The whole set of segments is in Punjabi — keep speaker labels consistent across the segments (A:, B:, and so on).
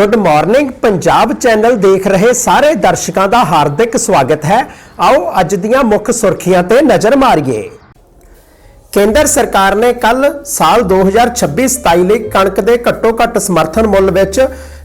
A: ਗੁੱਡ ਮਾਰਨਿੰਗ ਪੰਜਾਬ ਚੈਨਲ ਦੇਖ ਰਹੇ ਸਾਰੇ ਦਰਸ਼ਕਾਂ ਦਾ ਹਾਰਦਿਕ ਸਵਾਗਤ ਹੈ। ਆਓ ਅੱਜ ਦੀਆਂ ਮੁੱਖ ਸੁਰਖੀਆਂ ਤੇ ਨਜ਼ਰ ਮਾਰੀਏ। ਕੇਂਦਰ ਸਰਕਾਰ ਨੇ ਕੱਲ ਸਾਲ 2026-27 ਲਈ ਕਣਕ ਦੇ ਘੱਟੋ-ਘੱਟ ਸਮਰਥਨ ਮੁੱਲ ਵਿੱਚ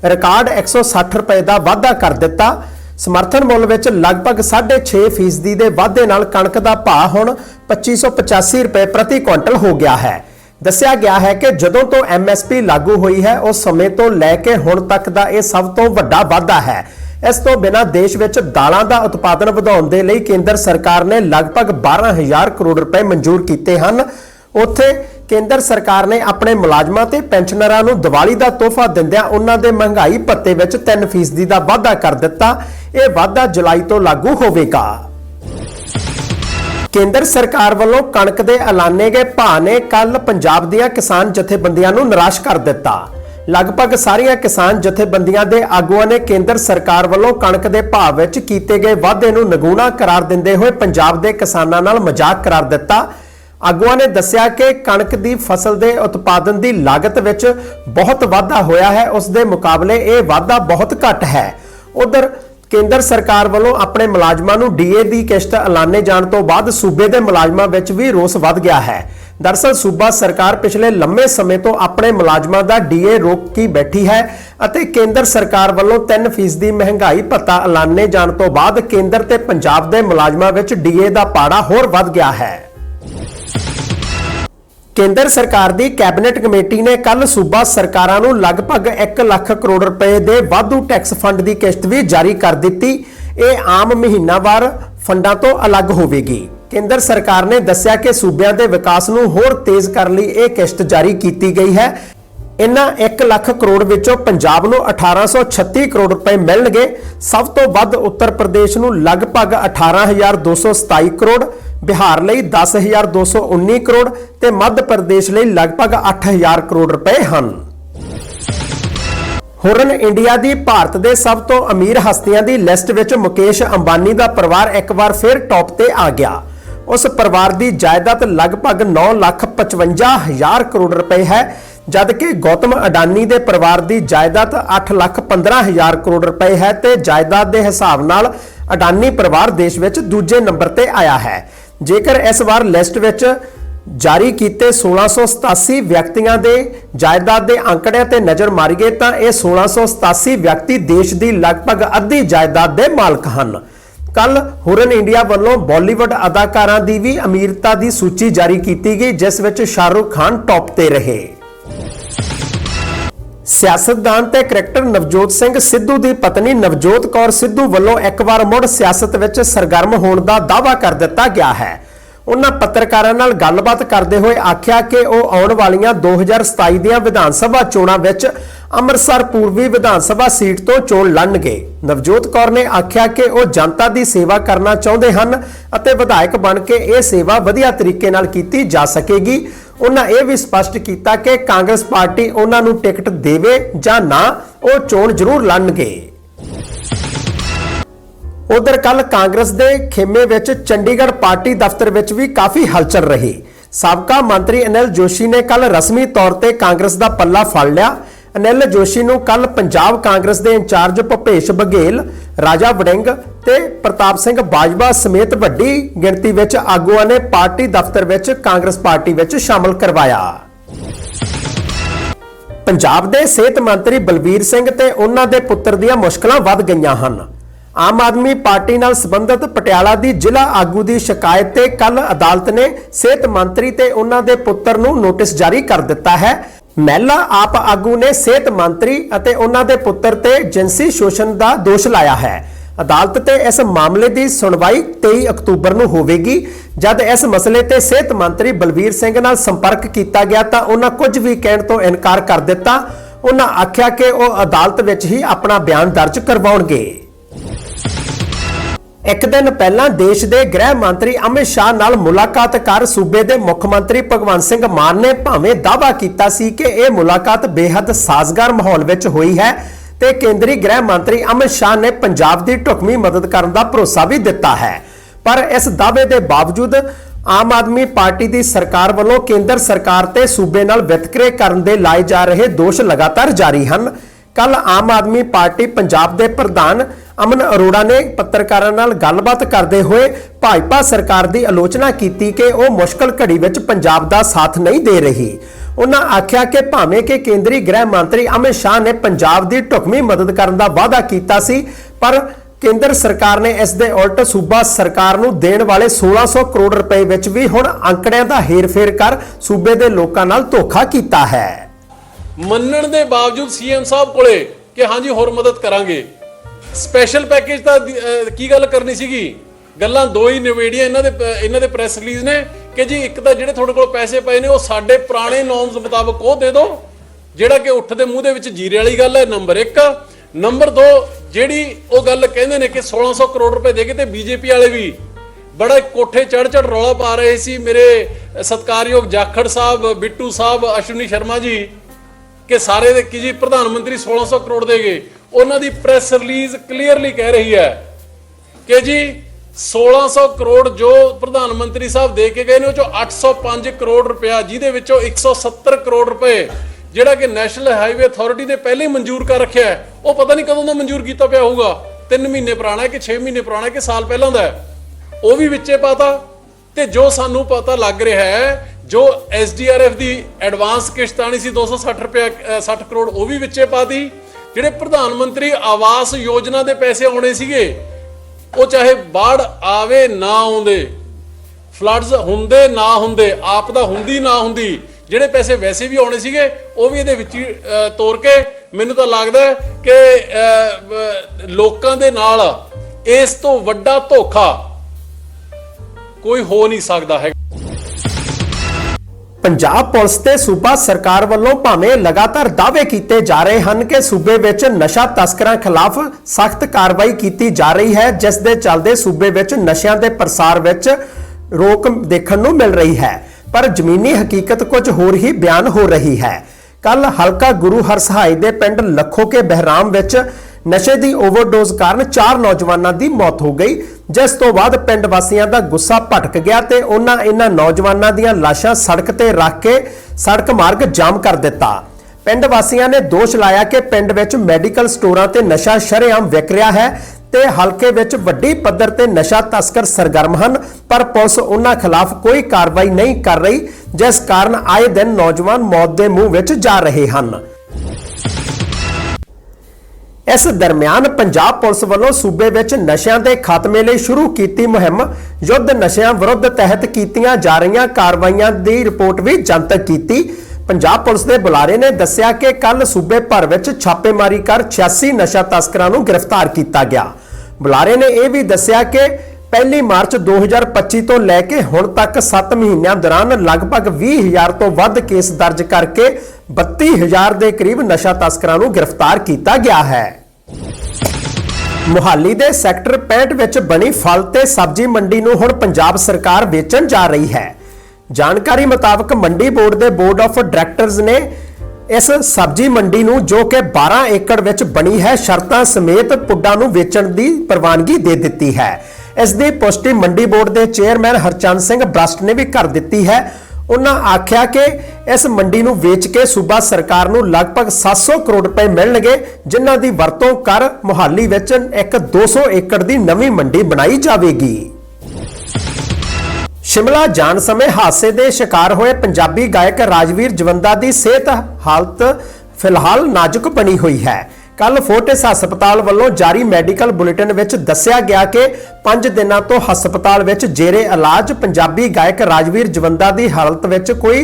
A: ਰਿਕਾਰਡ 160 ਰੁਪਏ ਦਾ ਵਾਧਾ ਕਰ ਦਿੱਤਾ। ਸਮਰਥਨ ਮੁੱਲ ਵਿੱਚ ਲਗਭਗ 6.5 ਫੀਸਦੀ ਦੇ ਵਾਧੇ ਨਾਲ ਕਣਕ ਦਾ ਭਾਅ ਹੁਣ 2585 ਰੁਪਏ ਪ੍ਰਤੀ ਕੁਇੰਟਲ ਹੋ ਗਿਆ ਹੈ। ਦੱਸਿਆ ਗਿਆ ਹੈ ਕਿ ਜਦੋਂ ਤੋਂ ਐਮਐਸਪੀ ਲਾਗੂ ਹੋਈ ਹੈ, ਉਸ ਸਮੇਂ ਤੋਂ ਲੈ ਕੇ ਹੁਣ ਤੱਕ ਦਾ ਇਹ ਸਭ ਤੋਂ ਵੱਡਾ ਵਾਧਾ ਹੈ। ਇਸ ਤੋਂ ਬਿਨਾਂ ਦੇਸ਼ ਵਿੱਚ ਦਾਲਾਂ ਦਾ ਉਤਪਾਦਨ ਵਧਾਉਣ ਦੇ ਲਈ ਕੇਂਦਰ ਸਰਕਾਰ ਨੇ ਲਗਭਗ 12000 ਕਰੋੜ ਰੁਪਏ ਮਨਜ਼ੂਰ ਕੀਤੇ ਹਨ। ਉੱਥੇ ਕੇਂਦਰ ਸਰਕਾਰ ਨੇ ਆਪਣੇ ਮੁਲਾਜ਼ਮਾਂ ਤੇ ਪੈਨਸ਼ਨਰਾਂ ਨੂੰ ਦੀਵਾਲੀ ਦਾ ਤੋਹਫਾ ਦਿੰਦਿਆਂ ਉਹਨਾਂ ਦੇ ਮਹਿੰਗਾਈ ਭੱਤੇ ਵਿੱਚ 3% ਦਾ ਵਾਧਾ ਕਰ ਦਿੱਤਾ। ਇਹ ਵਾਧਾ ਜੁਲਾਈ ਤੋਂ ਲਾਗੂ ਹੋਵੇਗਾ। ਕੇਂਦਰ ਸਰਕਾਰ ਵੱਲੋਂ ਕਣਕ ਦੇ ਐਲਾਨੇ ਗਏ ਭਾਅ ਨੇ ਕੱਲ ਪੰਜਾਬ ਦੀਆਂ ਕਿਸਾਨ ਜਥੇਬੰਦੀਆਂ ਨੂੰ ਨਿਰਾਸ਼ ਕਰ ਦਿੱਤਾ। ਲਗਭਗ ਸਾਰੀਆਂ ਕਿਸਾਨ ਜਥੇਬੰਦੀਆਂ ਦੇ ਆਗੂਆਂ ਨੇ ਕੇਂਦਰ ਸਰਕਾਰ ਵੱਲੋਂ ਕਣਕ ਦੇ ਭਾਅ ਵਿੱਚ ਕੀਤੇ ਗਏ ਵਾਧੇ ਨੂੰ ਨਗੂਣਾ ਕਰਾਰ ਦਿੰਦੇ ਹੋਏ ਪੰਜਾਬ ਦੇ ਕਿਸਾਨਾਂ ਨਾਲ ਮਜ਼ਾਕ ਕਰਾਰ ਦਿੱਤਾ। ਆਗੂਆਂ ਨੇ ਦੱਸਿਆ ਕਿ ਕਣਕ ਦੀ ਫਸਲ ਦੇ ਉਤਪਾਦਨ ਦੀ ਲਾਗਤ ਵਿੱਚ ਬਹੁਤ ਵਾਧਾ ਹੋਇਆ ਹੈ। ਉਸ ਦੇ ਮੁਕਾਬਲੇ ਇਹ ਵਾਧਾ ਬਹੁਤ ਘੱਟ ਹੈ। ਉਧਰ ਕੇਂਦਰ ਸਰਕਾਰ ਵੱਲੋਂ ਆਪਣੇ ਮੁਲਾਜ਼ਮਾਂ ਨੂੰ ਡੀਏ ਦੀ ਕਿਸ਼ਤ ਐਲਾਨੇ ਜਾਣ ਤੋਂ ਬਾਅਦ ਸੂਬੇ ਦੇ ਮੁਲਾਜ਼ਮਾਂ ਵਿੱਚ ਵੀ ਰੋਸ ਵੱਧ ਗਿਆ ਹੈ। ਦਰਸਲ, ਸੂਬਾ ਸਰਕਾਰ ਪਿਛਲੇ ਲੰਮੇ ਸਮੇਂ ਤੋਂ ਆਪਣੇ ਮੁਲਾਜ਼ਮਾਂ ਦਾ ਡੀਏ ਰੋਕ ਕੇ ਬੈਠੀ ਹੈ ਅਤੇ ਕੇਂਦਰ ਸਰਕਾਰ ਵੱਲੋਂ 3% ਦੀ ਮਹਿੰਗਾਈ ਭੱਤਾ ਐਲਾਨੇ ਜਾਣ ਤੋਂ ਬਾਅਦ ਕੇਂਦਰ ਤੇ ਪੰਜਾਬ ਦੇ ਮੁਲਾਜ਼ਮਾਂ ਵਿੱਚ ਡੀਏ ਦਾ ਪਾੜਾ ਹੋਰ ਵੱਧ ਗਿਆ ਹੈ। ਕੇਂਦਰ ਸਰਕਾਰ ਦੀ ਕੈਬਨਿਟ ਕਮੇਟੀ ਨੇ ਕੱਲ ਸੂਬਾ ਸਰਕਾਰਾਂ ਨੂੰ ਲਗਭਗ 1 ਲੱਖ ਕਰੋੜ ਰੁਪਏ ਦੇ ਵਾਧੂ ਟੈਕਸ ਫੰਡ ਦੀ ਕਿਸ਼ਤ ਵੀ ਜਾਰੀ ਕਰ ਦਿੱਤੀ। ਇਹ ਆਮ ਮਹੀਨਾਵਾਰ ਫੰਡਾਂ ਤੋਂ ਅਲੱਗ ਹੋਵੇਗੀ। ਕੇਂਦਰ ਸਰਕਾਰ ਨੇ ਦੱਸਿਆ ਕਿ ਸੂਬਿਆਂ ਦੇ ਵਿਕਾਸ ਨੂੰ ਹੋਰ ਤੇਜ਼ ਕਰਨ ਲਈ ਇਹ ਕਿਸ਼ਤ ਜਾਰੀ ਕੀਤੀ ਗਈ ਹੈ। ਇਨ੍ਹਾਂ 1 ਲੱਖ ਕਰੋੜ ਵਿੱਚੋਂ ਪੰਜਾਬ ਨੂੰ 1836 ਕਰੋੜ ਰੁਪਏ ਮਿਲਣਗੇ। ਸਭ ਤੋਂ ਵੱਧ ਉੱਤਰ ਪ੍ਰਦੇਸ਼ ਨੂੰ ਲਗਭਗ 18227 ਕਰੋੜ ਬਿਹਾਰ ਲਈ 10219 ਕਰੋੜ ਤੇ ਮੱਧ ਪ੍ਰਦੇਸ਼ ਲਈ ਲਗਭਗ 8000 ਕਰੋੜ ਰੁਪਏ ਹਨ। ਹੁਰਨ ਇੰਡੀਆ ਦੀ ਭਾਰਤ ਦੇ ਸਭ ਤੋਂ ਅਮੀਰ ਹਸਤੀਆਂ ਦੀ ਲਿਸਟ ਵਿੱਚ ਮੁਕੇਸ਼ ਅੰਬਾਨੀ ਦਾ ਪਰਿਵਾਰ ਇੱਕ ਵਾਰ ਫਿਰ ਟੌਪ ਤੇ ਆ ਗਿਆ। ਉਸ ਪਰਿਵਾਰ ਦੀ ਜਾਇਦਾਦ ਲਗਭਗ 9 ਲੱਖ 55 ਹਜ਼ਾਰ ਕਰੋੜ ਰੁਪਏ ਹੈ, ਜਦਕਿ ਗੌਤਮ ਅਡਾਨੀ ਦੇ ਪਰਿਵਾਰ ਦੀ ਜਾਇਦਾਦ 8 ਲੱਖ 15 ਹਜ਼ਾਰ ਕਰੋੜ ਰੁਪਏ ਹੈ ਤੇ ਜਾਇਦਾਦ ਦੇ ਹਿਸਾਬ ਨਾਲ ਅਡਾਨੀ ਪਰਿਵਾਰ ਦੇਸ਼ ਵਿੱਚ ਦੂਜੇ ਨੰਬਰ ਤੇ ਆਇਆ ਹੈ। ਜੇਕਰ ਇਸ ਵਾਰ ਲਿਸਟ ਵਿੱਚ ਜਾਰੀ ਕੀਤੇ 1687 ਵਿਅਕਤੀਆਂ ਦੇ ਜਾਇਦਾਦ ਦੇ ਅੰਕੜਿਆਂ ਤੇ ਨਜ਼ਰ ਮਾਰੀਏ ਤਾਂ ਇਹ 1687 ਵਿਅਕਤੀ ਦੇਸ਼ ਦੀ ਲਗਭਗ ਅੱਧੀ ਜਾਇਦਾਦ ਦੇ ਮਾਲਕ ਹਨ। ਕੱਲ ਹੁਰਨ ਇੰਡੀਆ ਵੱਲੋਂ ਬਾਲੀਵੁੱਡ ਅਦਾਕਾਰਾਂ ਦੀ ਵੀ ਅਮੀਰਤਾ ਦੀ ਸੂਚੀ ਜਾਰੀ ਕੀਤੀ ਗਈ, ਜਿਸ ਵਿੱਚ ਸ਼ਾਹਰੁਖ ਖਾਨ ਟੌਪ ਤੇ ਰਹੇ। ਸਿਆਸਤਦਾਨ ਤੇ ਕ੍ਰਿਕਟਰ ਨਵਜੋਤ ਸਿੰਘ ਸਿੱਧੂ ਦੀ ਪਤਨੀ ਨਵਜੋਤ ਕੌਰ ਸਿੱਧੂ ਵੱਲੋਂ ਇੱਕ ਵਾਰ ਮੁੜ ਸਿਆਸਤ ਵਿੱਚ ਸਰਗਰਮ ਹੋਣ ਦਾ ਦਾਅਵਾ ਕਰ ਦਿੱਤਾ ਗਿਆ ਹੈ। ਉਹਨਾਂ ਪੱਤਰਕਾਰਾਂ ਨਾਲ ਗੱਲਬਾਤ ਕਰਦੇ ਹੋਏ ਆਖਿਆ ਕਿ ਉਹ ਆਉਣ ਵਾਲੀਆਂ 2027 ਦੀਆਂ ਵਿਧਾਨ ਸਭਾ ਚੋਣਾਂ ਵਿੱਚ ਅੰਮ੍ਰਿਤਸਰ ਪੂਰਬੀ ਵਿਧਾਨ ਸਭਾ ਸੀਟ ਤੋਂ ਚੋਣ ਲੜਨਗੇ। ਨਵਜੋਤ ਕੌਰ ਨੇ ਆਖਿਆ ਕਿ ਉਹ ਜਨਤਾ ਦੀ ਸੇਵਾ ਕਰਨਾ ਚਾਹੁੰਦੇ ਹਨ ਅਤੇ ਵਿਧਾਇਕ ਬਣ ਕੇ ਇਹ ਸੇਵਾ ਵਧੀਆ ਤਰੀਕੇ ਨਾਲ ਕੀਤੀ ਜਾ ਸਕੇਗੀ। ਉਹਨਾਂ ਇਹ ਵੀ ਸਪਸ਼ਟ ਕੀਤਾ ਕਿ ਕਾਂਗਰਸ ਪਾਰਟੀ ਉਹਨਾਂ ਨੂੰ ਟਿਕਟ ਦੇਵੇ ਜਾਂ ਨਾ, ਉਹ ਚੋਣ ਜ਼ਰੂਰ ਲੜਨਗੇ। ਉਧਰ ਕੱਲ ਕਾਂਗਰਸ ਦੇ ਖੇਮੇ ਵਿੱਚ ਚੰਡੀਗੜ੍ਹ ਪਾਰਟੀ ਦਫ਼ਤਰ ਵਿੱਚ ਵੀ ਕਾਫੀ ਹਲਚਲ ਰਹੀ। ਸਾਬਕਾ ਮੰਤਰੀ ਅਨਿਲ ਜੋਸ਼ੀ ਨੇ ਕੱਲ ਰਸਮੀ ਤੌਰ ਤੇ ਕਾਂਗਰਸ ਦਾ ਪੱਲਾ ਫੜ ਲਿਆ। ਅਨਿਲ ਜੋਸ਼ੀ ਨੂੰ ਕੱਲ ਪੰਜਾਬ ਕਾਂਗਰਸ ਦੇ ਇੰਚਾਰਜ ਭੁਪੇਸ਼ ਬਘੇਲ, ਰਾਜਾ ਵੜਿੰਗ ਤੇ ਪ੍ਰਤਾਪ ਸਿੰਘ ਬਾਜਵਾ ਸਮੇਤ ਵੱਡੀ ਗਿਣਤੀ ਵਿੱਚ ਆਗੂਆਂ ਨੇ ਪਾਰਟੀ ਦਫ਼ਤਰ ਵਿੱਚ ਕਾਂਗਰਸ ਪਾਰਟੀ ਵਿੱਚ ਸ਼ਾਮਲ ਕਰਵਾਇਆ। ਪੰਜਾਬ ਦੇ ਸਿਹਤ ਮੰਤਰੀ ਬਲਬੀਰ ਸਿੰਘ ਤੇ ਉਹਨਾਂ ਦੇ ਪੁੱਤਰ ਦੀਆਂ ਮੁਸ਼ਕਲਾਂ ਵੱਧ ਗਈਆਂ ਹਨ। ਆਮ ਆਦਮੀ ਪਾਰਟੀ ਨਾਲ ਸੰਬੰਧਿਤ ਪਟਿਆਲਾ ਦੀ ਜ਼ਿਲ੍ਹਾ ਆਗੂ ਦੀ ਸ਼ਿਕਾਇਤ ਤੇ ਕੱਲ ਅਦਾਲਤ ਨੇ ਸਿਹਤ ਮੰਤਰੀ ਤੇ ਉਹਨਾਂ ਦੇ ਪੁੱਤਰ ਨੂੰ ਨੋਟਿਸ ਜਾਰੀ ਕਰ ਦਿੱਤਾ ਹੈ। ਮਹਿਲਾ ਆਪ ਆਗੂ ਨੇ ਸਿਹਤ ਮੰਤਰੀ ਅਤੇ ਉਹਨਾਂ ਦੇ ਪੁੱਤਰ ਤੇ ਜਿੰਸੀ ਸ਼ੋਸ਼ਣ ਦਾ ਦੋਸ਼ ਲਾਇਆ ਹੈ। ਅਦਾਲਤ ਤੇ ਇਸ ਮਾਮਲੇ ਦੀ ਸੁਣਵਾਈ 23 ਅਕਤੂਬਰ ਨੂੰ ਹੋਵੇਗੀ। ਜਦ ਇਸ ਮਸਲੇ ਤੇ ਸਿਹਤ ਮੰਤਰੀ ਬਲਬੀਰ ਸਿੰਘ ਨਾਲ ਸੰਪਰਕ ਕੀਤਾ ਗਿਆ ਤਾਂ ਉਹਨਾਂ ਕੁਝ ਵੀ ਕਹਿਣ ਤੋਂ ਇਨਕਾਰ ਕਰ ਦਿੱਤਾ। ਉਹਨਾਂ ਆਖਿਆ ਕਿ ਉਹ ਅਦਾਲਤ ਵਿੱਚ ਹੀ ਆਪਣਾ ਬਿਆਨ ਦਰਜ ਕਰਵਾਉਣਗੇ। ਇੱਕ ਦਿਨ ਪਹਿਲਾਂ ਦੇਸ਼ ਦੇ ਗ੍ਰਹਿ ਮੰਤਰੀ ਅਮਿਤ ਸ਼ਾਹ ਨਾਲ ਮੁਲਾਕਾਤ ਕਰ ਸੂਬੇ ਦੇ ਮੁੱਖ ਮੰਤਰੀ ਭਗਵੰਤ ਸਿੰਘ ਮਾਨ ਨੇ ਭਾਵੇਂ ਦਾਅਵਾ ਕੀਤਾ ਸੀ ਕਿ ਇਹ ਮੁਲਾਕਾਤ ਬੇहद ਸਾਜ਼ਗਾਰ ਮਾਹੌਲ ਵਿੱਚ ਹੋਈ ਹੈ ਤੇ ਕੇਂਦਰੀ ਗ੍ਰਹਿ ਮੰਤਰੀ ਅਮਿਤ ਸ਼ਾਹ ਨੇ ਪੰਜਾਬ ਦੀ ਢੁਕਵੀਂ ਮਦਦ ਕਰਨ ਦਾ ਭਰੋਸਾ ਵੀ ਦਿੱਤਾ ਹੈ। ਪਰ ਇਸ ਦਾਅਵੇ ਦੇ ਬਾਵਜੂਦ ਆਮ ਆਦਮੀ ਪਾਰਟੀ ਦੀ ਸਰਕਾਰ ਵੱਲੋਂ ਕੇਂਦਰ ਸਰਕਾਰ ਤੇ ਸੂਬੇ ਨਾਲ ਵਿਤਕਰੇ ਕਰਨ ਦੇ ਲਾਏ ਜਾ ਰਹੇ ਦੋਸ਼ ਲਗਾਤਾਰ ਜਾਰੀ ਹਨ। ਕੱਲ ਆਮ ਆਦਮੀ ਪਾਰਟੀ ਪੰਜਾਬ ਦੇ ਪ੍ਰਧਾਨ ਅਮਨ ਅਰੋੜਾ ਨੇ ਪੱਤਰਕਾਰਾਂ ਨਾਲ ਗੱਲਬਾਤ ਕਰਦੇ ਹੋਏ ਭਾਜਪਾ ਸਰਕਾਰ ਦੀ ਆਲੋਚਨਾ ਕੀਤੀ ਕਿ ਉਹ ਮੁਸ਼ਕਲ ਘੜੀ ਵਿੱਚ ਪੰਜਾਬ ਦਾ ਸਾਥ ਨਹੀਂ ਦੇ ਰਹੀ। ਉਹਨਾਂ ਆਖਿਆ ਕਿ ਭਾਵੇਂ ਕਿ ਕੇਂਦਰੀ ਗ੍ਰਹਿ ਮੰਤਰੀ ਅਮਿਤ ਸ਼ਾਹ ਨੇ ਪੰਜਾਬ ਦੀ ਢੁਕਵੀਂ ਮਦਦ ਕਰਨ ਦਾ ਵਾਅਦਾ ਕੀਤਾ ਸੀ, ਪਰ ਕੇਂਦਰ ਸਰਕਾਰ ਨੇ ਇਸ ਦੇ ਉਲਟ ਸੂਬਾ ਸਰਕਾਰ ਨੂੰ ਦੇਣ ਵਾਲੇ 1600 ਕਰੋੜ ਰੁਪਏ ਵਿੱਚ ਵੀ ਹੁਣ ਅੰਕੜਿਆਂ ਦਾ ਹੇਰ-ਫੇਰ ਕਰ ਸੂਬੇ ਦੇ ਲੋਕਾਂ ਨਾਲ ਧੋਖਾ ਕੀਤਾ ਹੈ।
B: ਮੰਨਣ ਦੇ ਬਾਵਜੂਦ ਸੀਐਮ ਸਾਹਿਬ ਕੋਲੇ ਕਿ ਹਾਂਜੀ, ਹੋਰ ਮਦਦ ਕਰਾਂਗੇ। ਸਪੈਸ਼ਲ ਪੈਕੇਜ ਤਾਂ ਕੀ ਗੱਲ ਕਰਨੀ ਸੀਗੀ? ਗੱਲਾਂ ਦੋ ਹੀ ਨਿਵੇੜੀਆਂ ਇਹਨਾਂ ਦੇ ਇਹਨਾਂ ਦੇ ਪ੍ਰੈਸ ਰਿਲੀਜ਼ ਨੇ। ਕਿ ਜੀ ਇੱਕ ਤਾਂ ਜਿਹੜੇ ਤੁਹਾਡੇ ਕੋਲ ਪੈਸੇ ਪਏ ਨੇ, ਉਹ ਸਾਡੇ ਪੁਰਾਣੇ ਨੋਰਮਸ ਮੁਤਾਬਕ ਉਹ ਦੇ ਦਿਓ, ਜਿਹੜਾ ਕਿ ਉੱਠ ਦੇ ਮੂੰਹ ਦੇ ਵਿੱਚ ਜੀਰੇ ਵਾਲੀ ਗੱਲ ਹੈ, ਨੰਬਰ 1 ਨੰਬਰ 2 ਜਿਹੜੀ ਉਹ ਗੱਲ ਕਹਿੰਦੇ ਨੇ ਕਿ 1600 ਕਰੋੜ ਰੁਪਏ ਦੇ ਕੇ ਤੇ ਬੀਜੇਪੀ ਵਾਲੇ ਵੀ ਬੜਾ ਕੋਠੇ ਚੜ ਚੜ ਰੌਲਾ ਪਾ ਰਹੇ ਸੀ। ਮੇਰੇ ਸਤਕਾਰਯੋਗ ਜਾਖੜ ਸਾਹਿਬ, ਬਿੱਟੂ ਸਾਹਿਬ, ਅਸ਼ਵਨੀ ਸ਼ਰਮਾ ਜੀ, ਕਿ ਸਾਰੇ ਦੇ ਕਿ ਜੀ ਪ੍ਰਧਾਨ ਮੰਤਰੀ 1600 ਕਰੋੜ ਦੇਗੇ ਉਹਨਾਂ ਦੀ ਪ੍ਰੈਸ ਰਿਲੀਜ਼ ਕਲੀਅਰਲੀ ਕਹਿ ਰਹੀ ਹੈ ਕਿ ਜੀ 1600 ਕਰੋੜ ਜੋ ਪ੍ਰਧਾਨ ਮੰਤਰੀ ਸਾਹਿਬ ਦੇ ਕੇ ਗਏ ਨੇ ਉਹ ਚੋਂ 805 ਕਰੋੜ ਰੁਪਇਆ ਜਿਹਦੇ ਵਿੱਚੋਂ 170 ਕਰੋੜ ਰੁਪਏ ਜਿਹੜਾ ਕਿ ਨੈਸ਼ਨਲ ਹਾਈਵੇ ਅਥਾਰਟੀ ਨੇ ਪਹਿਲੇ ਮਨਜ਼ੂਰ ਕਰ ਰੱਖਿਆ ਹੈ। ਉਹ ਪਤਾ ਨਹੀਂ ਕਦੋਂ ਦਾ ਮਨਜ਼ੂਰ ਕੀਤਾ ਪਿਆ ਹੋਊਗਾ। 3 ਮਹੀਨੇ ਪੁਰਾਣਾ ਕਿ 6 ਮਹੀਨੇ ਪੁਰਾਣਾ ਕਿ ਸਾਲ ਪਹਿਲਾਂ ਦਾ ਉਹ ਵੀ ਵਿੱਚੇ ਪਾਤਾ। ਤੇ ਜੋ ਸਾਨੂੰ ਪਤਾ ਲੱਗ ਰਿਹਾ ਹੈ ਜੋ ਐਸਡੀਆਰਐਫ ਦੀ ਐਡਵਾਂਸ ਕਿਸ਼ਤ ਆਣੀ ਸੀ 260 ਰੁਪਏ ਅ, 60 ਕਰੋੜ ਉਹ ਵੀ ਵਿੱਚੇ ਪਾਤੀ। ਜਿਹੜੇ ਪ੍ਰਧਾਨ ਮੰਤਰੀ ਆਵਾਸ ਯੋਜਨਾ ਦੇ ਪੈਸੇ ਆਉਣੇ ਸੀਗੇ ਉਹ ਚਾਹੇ ਬਾੜ ਆਵੇ ਨਾ ਆਉਂਦੇ ਫਲੱਡਸ ਹੁੰਦੇ ਨਾ ਹੁੰਦੇ ਆਪਦਾ ਹੁੰਦੀ ਨਾ ਹੁੰਦੀ, ਜਿਹੜੇ ਪੈਸੇ ਵੈਸੇ ਵੀ ਆਉਣੇ ਸੀਗੇ, ਉਹ ਵੀ ਇਹਦੇ ਵਿੱਚ ਹੀ ਤੋਰ ਕੇ ਮੈਨੂੰ ਤਾਂ ਲੱਗਦਾ ਕਿ ਲੋਕਾਂ ਦੇ ਨਾਲ ਇਸ ਤੋਂ ਵੱਡਾ ਧੋਖਾ ਕੋਈ ਹੋ ਨਹੀਂ ਸਕਦਾ ਹੈ
A: ਪੰਜਾਬ ਪੁਲਿਸ ਤੇ ਸੂਬਾ ਸਰਕਾਰ ਵੱਲੋਂ ਭਾਵੇਂ ਲਗਾਤਾਰ ਦਾਅਵੇ ਕੀਤੇ ਜਾ ਰਹੇ ਹਨ ਕਿ ਸੂਬੇ ਵਿੱਚ ਨਸ਼ਾ ਤਸਕਰਾਂ ਖਿਲਾਫ ਸਖਤ ਕਾਰਵਾਈ ਕੀਤੀ ਜਾ ਰਹੀ ਹੈ, ਜਿਸ ਦੇ ਚੱਲਦੇ ਸੂਬੇ ਵਿੱਚ ਨਸ਼ਿਆਂ ਦੇ ਪ੍ਰਸਾਰ ਵਿੱਚ ਰੋਕ ਦੇਖਣ ਨੂੰ ਮਿਲ ਰਹੀ ਹੈ। ਪਰ ਜ਼ਮੀਨੀ ਹਕੀਕਤ ਕੁਝ ਹੋਰ ਹੀ ਬਿਆਨ ਹੋ ਰਹੀ ਹੈ। ਕੱਲ ਹਲਕਾ ਗੁਰੂ ਹਰਸਹਾਈ ਦੇ ਪਿੰਡ ਲੱਖੋਕੇ ਬਹਿਰਾਮ ਵਿੱਚ ਨਸ਼ੇ ਦੀ ਓਵਰਡੋਜ਼ ਕਾਰਨ ਚਾਰ ਨੌਜਵਾਨਾਂ ਦੀ ਮੌਤ ਹੋ ਗਈ, ਜਿਸ ਤੋਂ ਬਾਅਦ ਪਿੰਡ ਵਾਸੀਆਂ ਦਾ ਗੁੱਸਾ ਭਟਕ ਗਿਆ ਤੇ ਉਹਨਾਂ ਇਹਨਾਂ ਨੌਜਵਾਨਾਂ ਦੀਆਂ ਲਾਸ਼ਾਂ ਸੜਕ ਤੇ ਰੱਖ ਕੇ ਸੜਕ ਮਾਰਗ ਜਾਮ ਕਰ ਦਿੱਤਾ। ਪਿੰਡ ਵਾਸੀਆਂ ਨੇ ਦੋਸ਼ ਲਾਇਆ ਕਿ ਪਿੰਡ ਵਿੱਚ ਮੈਡੀਕਲ ਸਟੋਰਾਂ ਤੇ ਨਸ਼ਾ ਸ਼ਰੇਆਮ ਵਿਕ ਰਿਹਾ ਹੈ ਤੇ ਹਲਕੇ ਵਿੱਚ ਵੱਡੀ ਪੱਧਰ ਤੇ ਨਸ਼ਾ ਤਸਕਰ ਸਰਗਰਮ ਹਨ, ਪਰ ਪੁਲਿਸ ਉਹਨਾਂ ਖਿਲਾਫ ਕੋਈ ਕਾਰਵਾਈ ਨਹੀਂ ਕਰ ਰਹੀ, ਜਿਸ ਕਾਰਨ ਆਏ ਦਿਨ ਨੌਜਵਾਨ ਮੌਤ ਦੇ ਮੂੰਹ ਵਿੱਚ ਜਾ ਰਹੇ ਹਨ। ਇਸ ਦਰਮਿਆਨ ਪੰਜਾਬ ਪੁਲਿਸ ਵੱਲੋਂ ਸੂਬੇ ਵਿੱਚ ਨਸ਼ਿਆਂ ਦੇ ਖਾਤਮੇ ਲਈ ਸ਼ੁਰੂ ਕੀਤੀ ਮੁਹਿੰਮ, ਯੁੱਧ ਨਸ਼ਿਆਂ ਵਿਰੁੱਧ ਤਹਿਤ ਕੀਤੀਆਂ ਜਾ ਰਹੀਆਂ ਕਾਰਵਾਈਆਂ ਦੀ ਰਿਪੋਰਟ ਵੀ ਜਨਤਕ ਕੀਤੀ। ਪੰਜਾਬ ਪੁਲਿਸ ਦੇ ਬੁਲਾਰੇ ਨੇ ਦੱਸਿਆ ਕਿ ਕੱਲ ਸੂਬੇ ਭਰ ਵਿੱਚ ਛਾਪੇਮਾਰੀ ਕਰ 86 ਨਸ਼ਾ ਤਸਕਰਾਂ ਨੂੰ ਗ੍ਰਿਫਤਾਰ ਕੀਤਾ ਗਿਆ। ਬੁਲਾਰੇ ਨੇ ਇਹ ਵੀ ਦੱਸਿਆ ਕਿ ਪਹਿਲੀ ਮਾਰਚ 2025 ਤੋਂ ਲੈ ਕੇ ਹੁਣ ਤੱਕ 7 ਮਹੀਨਿਆਂ ਦੌਰਾਨ ਲਗਭਗ 20000 ਤੋਂ ਵੱਧ ਕੇਸ ਦਰਜ ਕਰਕੇ 32000 ਦੇ ਕਰੀਬ ਨਸ਼ਾ ਤਸਕਰਾਂ ਨੂੰ ਗ੍ਰਿਫਤਾਰ ਕੀਤਾ ਗਿਆ ਹੈ। ਮੁਹਾਲੀ ਦੇ ਸੈਕਟਰ 65 ਵਿੱਚ ਬਣੀ ਫਲ ਤੇ ਸਬਜ਼ੀ ਮੰਡੀ ਨੂੰ ਹੁਣ ਪੰਜਾਬ ਸਰਕਾਰ ਵੇਚਣ ਜਾ ਰਹੀ ਹੈ। ਜਾਣਕਾਰੀ ਮੁਤਾਬਕ ਮੰਡੀ ਬੋਰਡ ਦੇ ਬੋਰਡ ਆਫ ਡਾਇਰੈਕਟਰਜ਼ ਨੇ ਇਸ ਸਬਜ਼ੀ ਮੰਡੀ ਨੂੰ ਜੋ ਕਿ 12 ਏਕੜ ਵਿੱਚ ਬਣੀ ਹੈ, ਸ਼ਰਤਾਂ ਸਮੇਤ ਪੁੱਡਾਂ ਨੂੰ ਵੇਚਣ ਦੀ ਪ੍ਰਵਾਨਗੀ ਦੇ ਦਿੱਤੀ ਹੈ। ਇਸ ਦੀ ਪੁਸ਼ਟੀ ਮੰਡੀ ਬੋਰਡ ਦੇ ਚੇਅਰਮੈਨ ਹਰਚੰਦ ਸਿੰਘ ਬ੍ਰਸਟ ਨੇ ਵੀ ਕਰ ਦਿੱਤੀ ਹੈ। ਉਹਨਾਂ ਆਖਿਆ ਕਿ ਇਸ ਮੰਡੀ ਨੂੰ ਵੇਚ ਕੇ ਸੂਬਾ ਸਰਕਾਰ ਨੂੰ ਲਗਭਗ 700 ਕਰੋੜ ਰੁਪਏ ਮਿਲਣਗੇ, ਜਿਨ੍ਹਾਂ ਦੀ ਵਰਤੋਂ ਕਰ ਮੁਹਾਲੀ ਵਿੱਚ ਇੱਕ 200 ਏਕੜ ਦੀ ਨਵੀਂ ਮੰਡੀ ਬਣਾਈ ਜਾਵੇਗੀ। ਸ਼ਿਮਲਾ ਜਾਣ ਸਮੇਂ ਹਾਦਸੇ ਦੇ ਸ਼ਿਕਾਰ ਹੋਏ ਪੰਜਾਬੀ ਗਾਇਕ ਰਾਜਵੀਰ ਜਵੰਦਾ ਦੀ ਸਿਹਤ ਹਾਲਤ ਫਿਲਹਾਲ ਨਾਜ਼ੁਕ ਬਣੀ ਹੋਈ ਹੈ। ਕੱਲ ਫੋਰਟਿਸ ਹਸਪਤਾਲ ਵੱਲੋਂ ਜਾਰੀ ਮੈਡੀਕਲ ਬੁਲੇਟਿਨ ਵਿੱਚ ਦੱਸਿਆ ਗਿਆ ਕਿ 5 ਦਿਨਾਂ ਤੋਂ ਹਸਪਤਾਲ ਵਿੱਚ ਜੇਰੇ ਇਲਾਜ, ਪੰਜਾਬੀ ਗਾਇਕ ਰਾਜਵੀਰ ਜਵੰਦਾ ਦੀ ਹਾਲਤ ਵਿੱਚ ਕੋਈ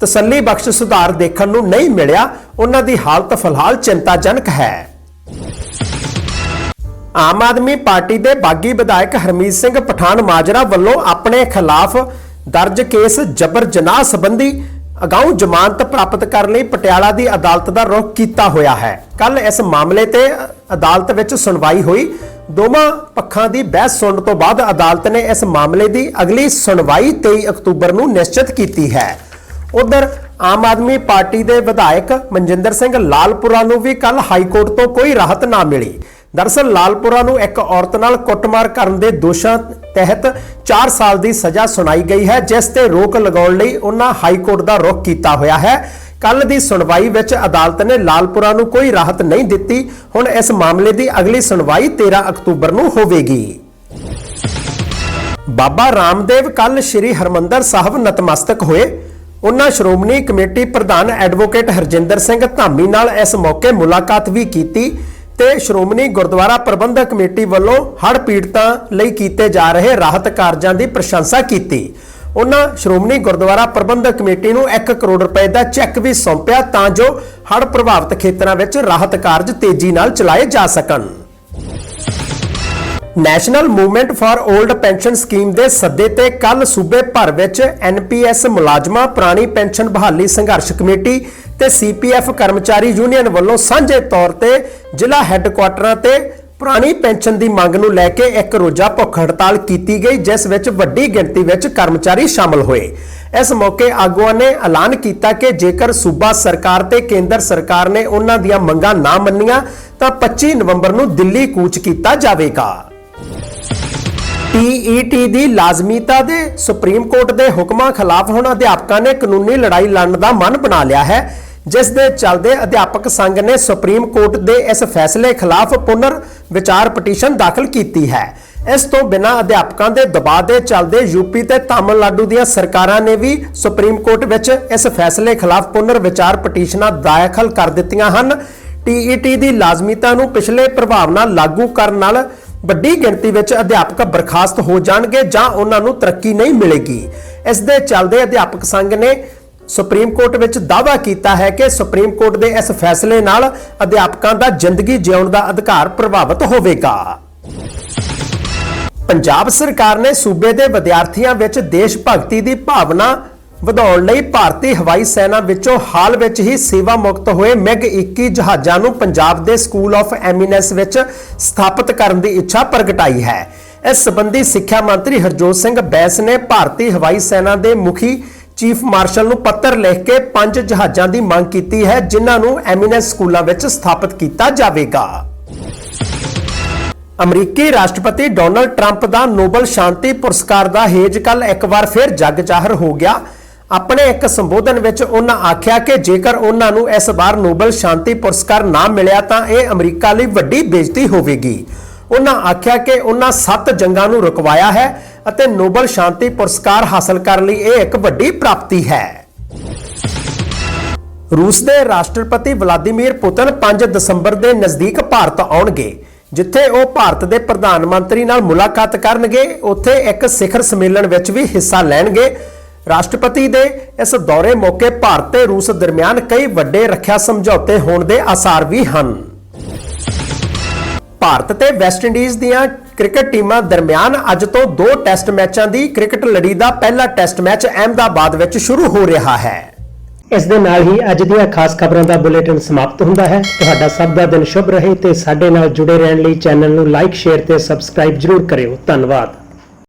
A: ਤਸੱਲੀ ਬਖਸ਼ ਸੁਧਾਰ ਦੇਖਣ ਨੂੰ ਨਹੀਂ ਮਿਲਿਆ। ਉਹਨਾਂ ਦੀ ਹਾਲਤ ਫਿਲਹਾਲ ਚਿੰਤਾਜਨਕ ਹੈ। ਆਮ ਆਦਮੀ ਪਾਰਟੀ ਦੇ ਬਾਗੀ ਵਿਧਾਇਕ ਹਰਮੀਤ ਸਿੰਘ ਪਠਾਨ ਮਾਜਰਾ ਵੱਲੋਂ ਆਪਣੇ ਖਿਲਾਫ ਦਰਜ ਕੇਸ ਜਬਰ ਜਨਾਹ ਸੰਬੰਧੀ ਅਗਾਊਂ ਜ਼ਮਾਨਤ ਪ੍ਰਾਪਤ ਕਰਨ ਲਈ ਪਟਿਆਲਾ ਦੀ ਅਦਾਲਤ ਦਾ ਰੁਖ ਕੀਤਾ ਹੋਇਆ ਹੈ। ਕੱਲ ਇਸ ਮਾਮਲੇ ਤੇ ਅਦਾਲਤ ਵਿੱਚ ਸੁਣਵਾਈ ਹੋਈ। ਦੋਵਾਂ ਪੱਖਾਂ ਦੀ ਬਹਿਸ ਸੁਣਨ ਤੋਂ ਬਾਅਦ ਅਦਾਲਤ ਨੇ ਇਸ ਮਾਮਲੇ ਦੀ ਅਗਲੀ ਸੁਣਵਾਈ 23 ਅਕਤੂਬਰ ਨੂੰ ਨਿਸ਼ਚਿਤ ਕੀਤੀ ਹੈ। ਉਧਰ ਆਮ ਆਦਮੀ ਪਾਰਟੀ ਦੇ ਵਿਧਾਇਕ ਮਨਜਿੰਦਰ ਸਿੰਘ ਲਾਲਪੁਰਾ ਨੂੰ ਵੀ ਕੱਲ ਹਾਈ ਕੋਰਟ ਤੋਂ ਕੋਈ ਰਾਹਤ ਨਾ ਮਿਲੀ। ਦਰਸਲ ਲਾਲਪੁਰਾ ਨੂੰ ਇੱਕ ਔਰਤ ਨਾਲ ਕੁੱਟਮਾਰ ਕਰਨ ਦੇ ਦੋਸ਼ਾਂ ਤਹਿਤ 4 ਸਾਲ ਦੀ ਸਜ਼ਾ ਸੁਣਾਈ ਗਈ ਹੈ, ਜਿਸ ਤੇ ਰੋਕ ਲਗਾਉਣ ਲਈ ਉਹਨਾਂ ਹਾਈ ਕੋਰਟ ਦਾ ਰੁਖ ਕੀਤਾ ਹੋਇਆ ਹੈ। ਕੱਲ ਦੀ ਸੁਣਵਾਈ ਵਿੱਚ ਅਦਾਲਤ ਨੇ ਲਾਲਪੁਰਾ ਨੂੰ ਕੋਈ ਰਾਹਤ ਨਹੀਂ ਦਿੱਤੀ। ਹੁਣ ਇਸ ਮਾਮਲੇ ਦੀ ਅਗਲੀ ਸੁਣਵਾਈ 13 ਅਕਤੂਬਰ ਨੂੰ ਹੋਵੇਗੀ। ਬਾਬਾ ਰਾਮਦੇਵ ਕੱਲ ਸ੍ਰੀ ਹਰਮੰਦਰ ਸਾਹਿਬ ਨਤਮਸਤਕ ਹੋਏ। ਉਹਨਾਂ ਸ਼੍ਰੋਮਣੀ ਕਮੇਟੀ ਪ੍ਰਧਾਨ ਐਡਵੋਕੇਟ ਹਰਜਿੰਦਰ ਸਿੰਘ ਧਾਮੀ ਨਾਲ ਇਸ ਮੌਕੇ ਮੁਲਾਕਾਤ ਵੀ ਕੀਤੀ। ਤੇ ਸ਼੍ਰੋਮਣੀ ਗੁਰਦੁਆਰਾ ਪ੍ਰਬੰਧਕ ਕਮੇਟੀ ਵੱਲੋਂ ਹੜ੍ਹ ਪੀੜਤਾਂ ਲਈ ਕੀਤੇ ਜਾ ਰਹੇ ਰਾਹਤ ਕਾਰਜਾਂ ਦੀ ਪ੍ਰਸ਼ੰਸਾ ਕੀਤੀ। ਉਹਨਾਂ ਸ਼੍ਰੋਮਣੀ ਗੁਰਦੁਆਰਾ ਪ੍ਰਬੰਧਕ ਕਮੇਟੀ ਨੂੰ 1 ਕਰੋੜ ਰੁਪਏ ਦਾ ਚੈੱਕ ਵੀ ਸੌਂਪਿਆ ਤਾਂ ਜੋ ਹੜ੍ਹ ਪ੍ਰਭਾਵਿਤ ਖੇਤਰਾਂ ਵਿੱਚ ਰਾਹਤ ਕਾਰਜ ਤੇਜ਼ੀ ਨਾਲ ਚਲਾਏ ਜਾ ਸਕਣ। National movement for old pension scheme ਦੇ ਸੱਦੇ ਤੇ ਕੱਲ ਸੂਬੇ ਭਰ ਵਿੱਚ ਐਨਪੀਐਸ ਮੁਲਾਜ਼ਮਾਂ, ਪੁਰਾਣੀ ਪੈਨਸ਼ਨ ਬਹਾਲੀ ਸੰਘਰਸ਼ ਕਮੇਟੀ ਤੇ ਸੀਪੀਐਫ ਕਰਮਚਾਰੀ ਯੂਨੀਅਨ ਵੱਲੋਂ ਸਾਂਝੇ ਤੌਰ ਤੇ ਜ਼ਿਲ੍ਹਾ ਹੈੱਡਕੁਆਟਰਾਂ ਤੇ ਪੁਰਾਣੀ ਪੈਨਸ਼ਨ ਦੀ ਮੰਗ ਨੂੰ ਲੈ ਕੇ ਇੱਕ ਰੋਜ਼ਾ ਭੁੱਖ ਹੜਤਾਲ ਕੀਤੀ ਗਈ, ਜਿਸ ਵਿੱਚ ਵੱਡੀ ਗਿਣਤੀ ਵਿੱਚ ਕਰਮਚਾਰੀ ਸ਼ਾਮਲ ਹੋਏ। ਇਸ ਮੌਕੇ ਆਗੂਆਂ ਨੇ ਐਲਾਨ ਕੀਤਾ ਕਿ ਜੇਕਰ ਸੂਬਾ ਸਰਕਾਰ ਤੇ ਕੇਂਦਰ ਸਰਕਾਰ ਨੇ ਉਹਨਾਂ ਦੀਆਂ ਮੰਗਾਂ ਨਾ ਮੰਨੀਆਂ, ਤਾਂ 25 ਨਵੰਬਰ ਨੂੰ ਦਿੱਲੀ ਕੂਚ ਕੀਤਾ ਜਾਵੇਗਾ। ਟੀਈਟੀ ਦੀ ਲਾਜ਼ਮੀਤਾ ਦੇ ਸੁਪਰੀਮ ਕੋਰਟ ਦੇ ਹੁਕਮਾਂ ਖਿਲਾਫ ਹੁਣ ਅਧਿਆਪਕਾਂ ਨੇ ਕਾਨੂੰਨੀ ਲੜਾਈ ਲੜਨ ਦਾ ਮਨ ਬਣਾ ਲਿਆ ਹੈ। ਜਿਸ ਦੇ ਚੱਲਦੇ ਅਧਿਆਪਕ ਸੰਘ ਨੇ ਸੁਪਰੀਮ ਕੋਰਟ ਦੇ ਇਸ ਫੈਸਲੇ ਖਿਲਾਫ ਪੁਨਰ ਵਿਚਾਰ ਪਟੀਸ਼ਨ ਦਾਖਲ ਕੀਤੀ ਹੈ। ਇਸ ਤੋਂ ਬਿਨਾਂ ਅਧਿਆਪਕਾਂ ਦੇ ਦਬਾਅ ਦੇ ਚੱਲਦੇ ਯੂਪੀ ਤੇ ਤਾਮਿਲਨਾਡੂ ਦੀਆਂ ਸਰਕਾਰਾਂ ਨੇ ਵੀ ਸੁਪਰੀਮ ਕੋਰਟ ਵਿੱਚ ਇਸ ਫੈਸਲੇ ਖਿਲਾਫ ਪੁਨਰ ਵਿਚਾਰ ਪਟੀਸ਼ਨਾਂ ਦਾਖਲ ਕਰ ਦਿੱਤੀਆਂ ਹਨ। ਟੀਈਟੀ ਦੀ ਲਾਜ਼ਮੀਤਾ ਨੂੰ ਪਿਛਲੇ ਪ੍ਰਭਾਵ ਨਾਲ ਲਾਗੂ ਕਰਨ ਨਾਲ ਵੱਡੀ ਗਿਣਤੀ ਵਿੱਚ ਅਧਿਆਪਕ ਬਰਖਾਸਤ ਹੋ ਜਾਣਗੇ ਜਾਂ ਉਹਨਾਂ ਨੂੰ ਤਰੱਕੀ ਨਹੀਂ ਮਿਲੇਗੀ। ਇਸ ਦੇ ਚੱਲਦੇ ਅਧਿਆਪਕ ਸੰਘ ਨੇ ਸੁਪਰੀਮ ਕੋਰਟ ਵਿੱਚ ਦਾਅਵਾ ਕੀਤਾ ਹੈ ਕਿ ਸੁਪਰੀਮ ਕੋਰਟ ਦੇ ਇਸ ਫੈਸਲੇ ਨਾਲ ਅਧਿਆਪਕਾਂ ਦਾ ਜ਼ਿੰਦਗੀ ਜਿਉਣ ਦਾ ਅਧਿਕਾਰ ਪ੍ਰਭਾਵਿਤ ਹੋਵੇਗਾ। ਪੰਜਾਬ ਸਰਕਾਰ ਨੇ ਸੂਬੇ ਦੇ ਵਿਦਿਆਰਥੀਆਂ ਵਿੱਚ ਦੇਸ਼ ਭਗਤੀ ਦੀ ਭਾਵਨਾ ਵਧਾਉਣ ਲਈ ਭਾਰਤੀ ਹਵਾਈ ਸੈਨਾ ਵਿੱਚੋਂ ਹਾਲ ਵਿੱਚ ਹੀ ਸੇਵਾ ਮੁਕਤ ਹੋਏ ਮਿਗ 21 ਜਹਾਜ਼ਾਂ ਨੂੰ ਪੰਜਾਬ ਦੇ ਸਕੂਲ ਆਫ ਐਮੀਨੈਂਸ ਵਿੱਚ ਸਥਾਪਿਤ ਕਰਨ ਦੀ ਇੱਛਾ ਪ੍ਰਗਟਾਈ ਹੈ। ਇਸ ਸੰਬੰਧੀ ਸਿੱਖਿਆ ਮੰਤਰੀ ਹਰਜੋਤ ਸਿੰਘ ਬੈਂਸ ਨੇ ਭਾਰਤੀ ਹਵਾਈ ਸੈਨਾ ਦੇ ਮੁਖੀ ਚੀਫ ਮਾਰਸ਼ਲ ਨੂੰ ਪੱਤਰ ਲਿਖ ਕੇ ਪੰਜ ਜਹਾਜ਼ਾਂ ਦੀ ਮੰਗ ਕੀਤੀ ਹੈ, ਜਿਨ੍ਹਾਂ ਨੂੰ ਐਮੀਨੈਂਸ ਸਕੂਲਾਂ ਵਿੱਚ ਸਥਾਪਿਤ ਕੀਤਾ ਜਾਵੇਗਾ। ਅਮਰੀਕੀ ਰਾਸ਼ਟਰਪਤੀ ਡੋਨਲਡ ਟਰੰਪ ਦਾ ਨੋਬਲ ਸ਼ਾਂਤੀ ਪੁਰਸਕਾਰ ਦਾ ਹੇਜ ਕੱਲ ਇੱਕ ਵਾਰ ਫਿਰ ਜੱਗ ਜ਼ਾਹਰ ਹੋ ਗਿਆ। ਆਪਣੇ ਇੱਕ ਸੰਬੋਧਨ ਵਿੱਚ ਉਹਨਾਂ ਆਖਿਆ ਕਿ ਜੇਕਰ ਉਹਨਾਂ ਨੂੰ ਇਸ ਵਾਰ ਨੋਬਲ ਸ਼ਾਂਤੀ ਪੁਰਸਕਾਰ ਨਾ ਮਿਲਿਆ, ਤਾਂ ਇਹ ਅਮਰੀਕਾ ਲਈ ਵੱਡੀ ਬੇਇੱਜ਼ਤੀ ਹੋਵੇਗੀ। ਉਹਨਾਂ ਆਖਿਆ ਕਿ ਉਹਨਾਂ ਸੱਤ ਜੰਗਾਂ ਨੂੰ ਰੁਕਵਾਇਆ ਹੈ ਅਤੇ ਨੋਬਲ ਸ਼ਾਂਤੀ ਪੁਰਸਕਾਰ ਹਾਸਲ ਕਰਨ ਲਈ ਇਹ ਇੱਕ ਵੱਡੀ ਪ੍ਰਾਪਤੀ ਹੈ। ਰੂਸ ਦੇ ਰਾਸ਼ਟਰਪਤੀ ਵਲਾਦੀਮੀਰ ਪੁਤਿਨ 5 ਦਸੰਬਰ ਦੇ ਨਜ਼ਦੀਕ ਭਾਰਤ ਆਉਣਗੇ, ਜਿੱਥੇ ਉਹ ਭਾਰਤ ਦੇ ਪ੍ਰਧਾਨ ਮੰਤਰੀ ਨਾਲ ਮੁਲਾਕਾਤ ਕਰਨਗੇ। ਉੱਥੇ ਇੱਕ ਸਿਖਰ ਸੰਮੇਲਨ ਵਿੱਚ ਵੀ ਹਿੱਸਾ ਲੈਣਗੇ। ਰਾਸ਼ਟਰਪਤੀ ਦੇ ਇਸ ਦੌਰੇ ਮੌਕੇ ਭਾਰਤ ਤੇ ਰੂਸ ਦਰਮਿਆਨ ਕਈ ਵੱਡੇ ਰੱਖਿਆ ਸਮਝੌਤੇ ਹੋਣ ਦੇ ਆਸਾਰ ਵੀ ਹਨ। ਭਾਰਤ ਤੇ ਵੈਸਟ ਇੰਡੀਜ਼ ਦੀਆਂ ਕ੍ਰਿਕਟ ਟੀਮਾਂ ਦਰਮਿਆਨ ਅੱਜ ਤੋਂ ਦੋ ਟੈਸਟ ਮੈਚਾਂ ਦੀ ਕ੍ਰਿਕਟ ਲੜੀ ਦਾ ਪਹਿਲਾ ਟੈਸਟ ਮੈਚ ਅਹਿਮਦਾਬਾਦ ਵਿੱਚ ਸ਼ੁਰੂ ਹੋ ਰਿਹਾ ਹੈ। ਇਸ ਦੇ ਨਾਲ ਹੀ ਅੱਜ ਦੀਆਂ ਖਾਸ ਖਬਰਾਂ ਦਾ ਬੁਲੇਟਿਨ ਸਮਾਪਤ ਹੁੰਦਾ ਹੈ। ਤੁਹਾਡਾ ਸਭ ਦਾ ਦਿਨ ਸ਼ੁਭ ਰਹੇ ਤੇ ਸਾਡੇ ਨਾਲ ਜੁੜੇ ਰਹਿਣ ਲਈ ਚੈਨਲ ਨੂੰ ਲਾਈਕ, ਸ਼ੇਅਰ ਤੇ ਸਬਸਕ੍ਰਾਈਬ ਜਰੂਰ ਕਰਿਓ। ਧੰਨਵਾਦ।